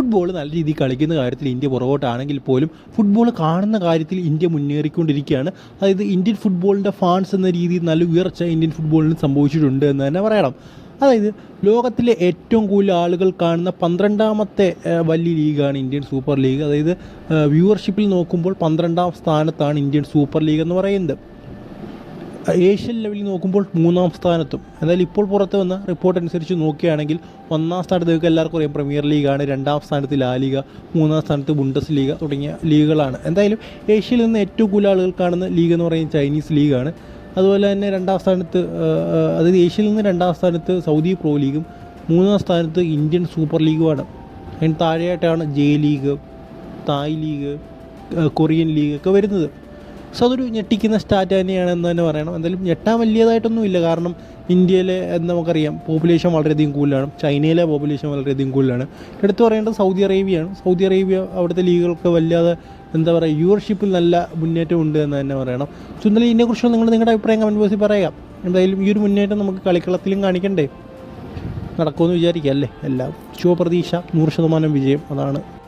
Football നല്ല രീതിയിൽ കളിക്കുന്ന കാര്യത്തിൽ ഇന്ത്യ പുറകോട്ടാണെങ്കിൽ പോലും ഫുട്ബോൾ കാണുന്ന കാര്യത്തിൽ ഇന്ത്യ മുന്നേറിക്കൊണ്ടിരിക്കുകയാണ്. അതായത് ഇന്ത്യൻ ഫുട്ബോളിന്റെ ഫാൻസ് എന്ന രീതിയിൽ നല്ല ഉയർച്ച ഇന്ത്യൻ ഫുട്ബോളിന് സംഭവിച്ചിട്ടുണ്ട് എന്ന് തന്നെ പറയണം. അതായത് ലോകത്തിലെ ഏറ്റവും കൂടുതൽ ആളുകൾ കാണുന്ന പന്ത്രണ്ടാമത്തെ വലിയ ലീഗാണ് ഇന്ത്യൻ സൂപ്പർ ലീഗ്. അതായത് വ്യൂവർഷിപ്പിൽ നോക്കുമ്പോൾ പന്ത്രണ്ടാം സ്ഥാനത്താണ് ഇന്ത്യൻ സൂപ്പർ ലീഗ് എന്ന് പറയുന്നത്. ഏഷ്യൻ ലെവലിൽ നോക്കുമ്പോൾ മൂന്നാം സ്ഥാനത്തും. എന്നാൽ ഇപ്പോൾ പുറത്ത് വന്ന റിപ്പോർട്ട് അനുസരിച്ച് നോക്കുകയാണെങ്കിൽ ഒന്നാം സ്ഥാനത്ത് നിങ്ങൾക്ക് എല്ലാവർക്കും അറിയാം. പ്രീമിയർ ലീഗാണ് രണ്ടാം സ്ഥാനത്ത് ലാ ലീഗ മൂന്നാം സ്ഥാനത്ത് ബുണ്ടസ് ലീഗ തുടങ്ങിയ ലീഗുകളാണ്. എന്തായാലും ഏഷ്യയിൽ നിന്ന് ഏറ്റവും കൂടുതൽ ആളുകൾ കാണുന്ന ലീഗ് എന്ന് പറയുന്നത് ചൈനീസ് ലീഗാണ് അതുപോലെ തന്നെ രണ്ടാം സ്ഥാനത്ത് അതായത് ഏഷ്യയിൽ നിന്ന് രണ്ടാം സ്ഥാനത്ത് സൗദി പ്രോ ലീഗും മൂന്നാം സ്ഥാനത്ത് ഇന്ത്യൻ സൂപ്പർ ലീഗുമാണ് അതിന് താഴെയായിട്ടാണ് J league Thai league Korean league ഒക്കെ വരുന്നത്. സോ അതൊരു ഞെട്ടിക്കുന്ന സ്റ്റാറ്റ് തന്നെയാണെന്ന് തന്നെ പറയണം. എന്തായാലും ഞെട്ടാൻ വലിയതായിട്ടൊന്നും ഇല്ല കാരണം ഇന്ത്യയിലെ എന്ന് നമുക്കറിയാം പോപ്പുലേഷൻ വളരെയധികം കൂടുതലാണ്. ചൈനയിലെ പോപ്പുലേഷൻ വളരെയധികം കൂടുതലാണ്. എടുത്തു പറയേണ്ടത് സൗദി അറേബ്യയാണ്. സൗദി അറേബ്യ അവിടുത്തെ ലീഗുകൾക്ക് വല്ലാതെ എന്താ പറയുക വ്യൂവർഷിപ്പിൽ നല്ല മുന്നേറ്റം ഉണ്ട് എന്ന് തന്നെ പറയണം. സോ എന്തായാലും ഇതിനെക്കുറിച്ച് നിങ്ങൾ നിങ്ങളുടെ അഭിപ്രായം കമന്റ് ബോക്സിൽ പറയാം. എന്തായാലും ഈ ഒരു മുന്നേറ്റം നമുക്ക് കളിക്കളത്തിലും കാണിക്കണ്ടേ? നടക്കുമെന്ന് വിചാരിക്കുക അല്ലേ? എല്ലാം. ശുഭപ്രതീക്ഷ നൂറ് ശതമാനം വിജയം. അതാണ്